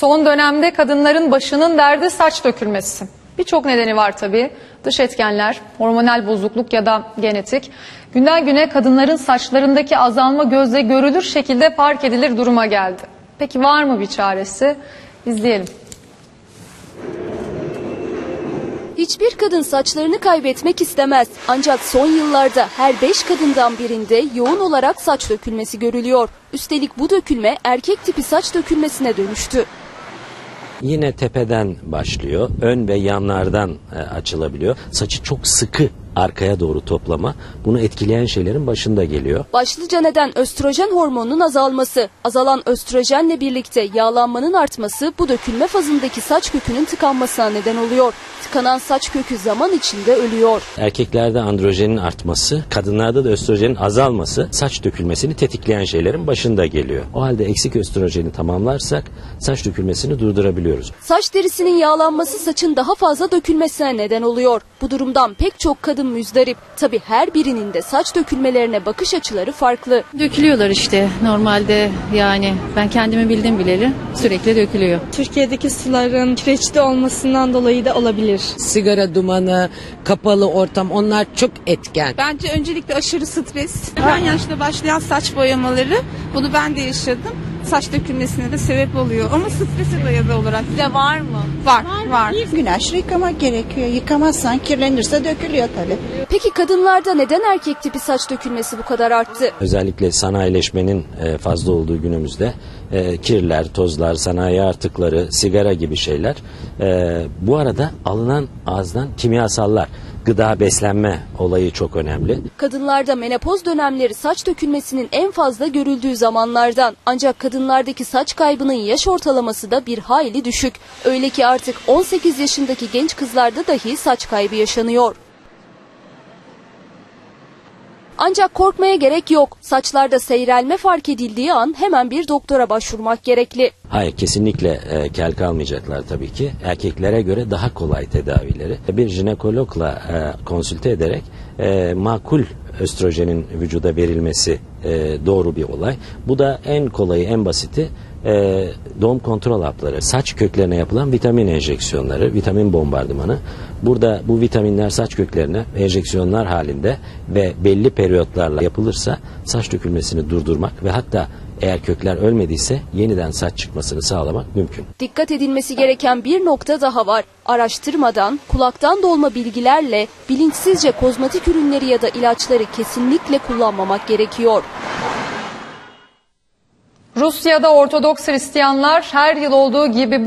Son dönemde kadınların başının derdi saç dökülmesi. Birçok nedeni var tabii. Dış etkenler, hormonal bozukluk ya da genetik. Günden güne kadınların saçlarındaki azalma gözle görülür şekilde fark edilir duruma geldi. Peki var mı bir çaresi? İzleyelim. Hiçbir kadın saçlarını kaybetmek istemez. Ancak son yıllarda her 5 kadından birinde yoğun olarak saç dökülmesi görülüyor. Üstelik bu dökülme erkek tipi saç dökülmesine dönüştü. Yine tepeden başlıyor. Ön ve yanlardan e, açılabiliyor. Saçı çok sıkı arkaya doğru toplama bunu etkileyen şeylerin başında geliyor. Başlıca neden östrojen hormonunun azalması. Azalan östrojenle birlikte yağlanmanın artması bu dökülme fazındaki saç kökünün tıkanmasına neden oluyor. Tıkanan saç kökü zaman içinde ölüyor. Erkeklerde androjenin artması, kadınlarda da östrojenin azalması saç dökülmesini tetikleyen şeylerin başında geliyor. O halde eksik östrojeni tamamlarsak saç dökülmesini durdurabiliyoruz. Saç derisinin yağlanması saçın daha fazla dökülmesine neden oluyor. Bu durumdan pek çok kadın müzdarip. Tabi her birinin de saç dökülmelerine bakış açıları farklı. Dökülüyorlar işte normalde yani ben kendimi bildim bileli sürekli dökülüyor. Türkiye'deki suların kireçli olmasından dolayı da olabilir. sigara dumanı, kapalı ortam onlar çok etken. Bence öncelikle aşırı stres. Ben yaşta başlayan saç boyamaları bunu ben de yaşadım. Saç dökülmesine de sebep oluyor. Ama strese dayalı olarak. de var mı? Var, var. Gün aşırı yıkamak gerekiyor. Yıkamazsan kirlenirse dökülüyor tabii. Peki kadınlarda neden erkek tipi saç dökülmesi bu kadar arttı? Özellikle sanayileşmenin e, fazla olduğu günümüzde e, kirler, tozlar, sanayi artıkları, sigara gibi şeyler. E, bu arada alınan ağızdan kimyasallar, gıda beslenme olayı çok önemli. Kadınlarda menopoz dönemleri saç dökülmesinin en fazla görüldüğü zamanlardan. Ancak kadınlardaki saç kaybının yaş ortalaması da bir hayli düşük. Öyle ki artık 18 yaşındaki genç kızlarda dahi saç kaybı yaşanıyor. Ancak korkmaya gerek yok. Saçlarda seyrelme fark edildiği an hemen bir doktora başvurmak gerekli. Hayır kesinlikle e, kel kalmayacaklar tabii ki. Erkeklere göre daha kolay tedavileri. Bir jinekologla e, konsülte ederek e, makul östrojenin vücuda verilmesi e, doğru bir olay. Bu da en kolayı, en basiti e, doğum kontrol hapları. Saç köklerine yapılan vitamin enjeksiyonları, vitamin bombardımanı. Burada bu vitaminler saç köklerine enjeksiyonlar halinde ve belli periyotlarla yapılırsa saç dökülmesini durdurmak ve hatta eğer kökler ölmediyse yeniden saç çıkmasını sağlamak mümkün. Dikkat edilmesi gereken bir nokta daha var. Araştırmadan, kulaktan dolma bilgilerle bilinçsizce kozmetik ürünleri ya da ilaçları kesinlikle kullanmamak gerekiyor. Rusya'da Ortodoks Hristiyanlar her yıl olduğu gibi bu